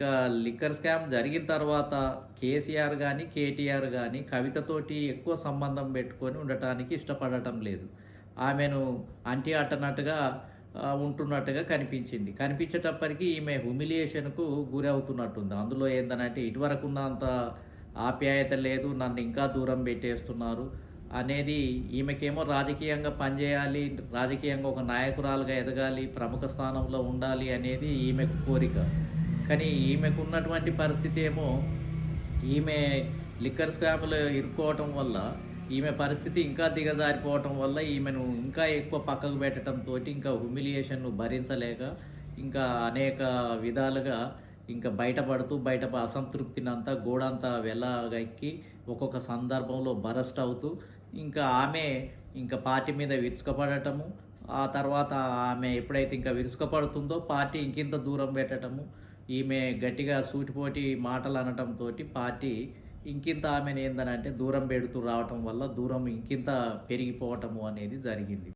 ఇంకా liquor scam జరిగిన తర్వాత కేసీఆర్ కానీ కేటీఆర్ కానీ కవితతోటి ఎక్కువ సంబంధం పెట్టుకొని ఉండటానికి ఇష్టపడటం లేదు. ఆమెను అంటి అట్టనట్టుగా ఉంటున్నట్టుగా కనిపించింది. కనిపించేటప్పటికి ఈమె హ్యూమిలియేషన్కు గురి అవుతున్నట్టుంది అందులో ఏందనంటే ఇటువరకు ఉన్నంత ఆప్యాయత లేదు నన్ను ఇంకా దూరం పెట్టేస్తున్నారు అనేది ఈమెకేమో రాజకీయంగా పనిచేయాలి రాజకీయంగా ఒక నాయకురాలుగా ఎదగాలి ప్రముఖ స్థానంలో ఉండాలి అనేది ఈమెకు కోరిక. కానీ ఈమెకు ఉన్నటువంటి పరిస్థితి ఏమో ఈమె లిక్కర్ స్కామ్లో ఇరుక్కోవటం వల్ల ఈమె పరిస్థితి ఇంకా దిగజారిపోవటం వల్ల ఈమెను ఇంకా ఎక్కువ పక్కకు పెట్టడంతో ఇంకా హ్యూమిలియేషన్ను భరించలేక ఇంకా అనేక విధాలుగా ఇంకా బయటపడుతూ బయట అసంతృప్తిని అంతా గోడంతా వెళ్ళగక్కి ఒక్కొక్క సందర్భంలో బరస్ట్ అవుతూ ఇంకా ఆమె ఇంకా పార్టీ మీద విరుచుకపడటము ఆ తర్వాత ఆమె ఎప్పుడైతే ఇంకా విరుచుకపడుతుందో పార్టీ ఇంకింత దూరం పెట్టడము ఈమె గట్టిగా సూటిపోటి మాటలు అనటంతో పార్టీ ఇంకింత ఆమెను ఏందనంటే దూరం పెడుతూ రావటం వల్ల దూరం ఇంకింత పెరిగిపోవటము అనేది జరిగింది.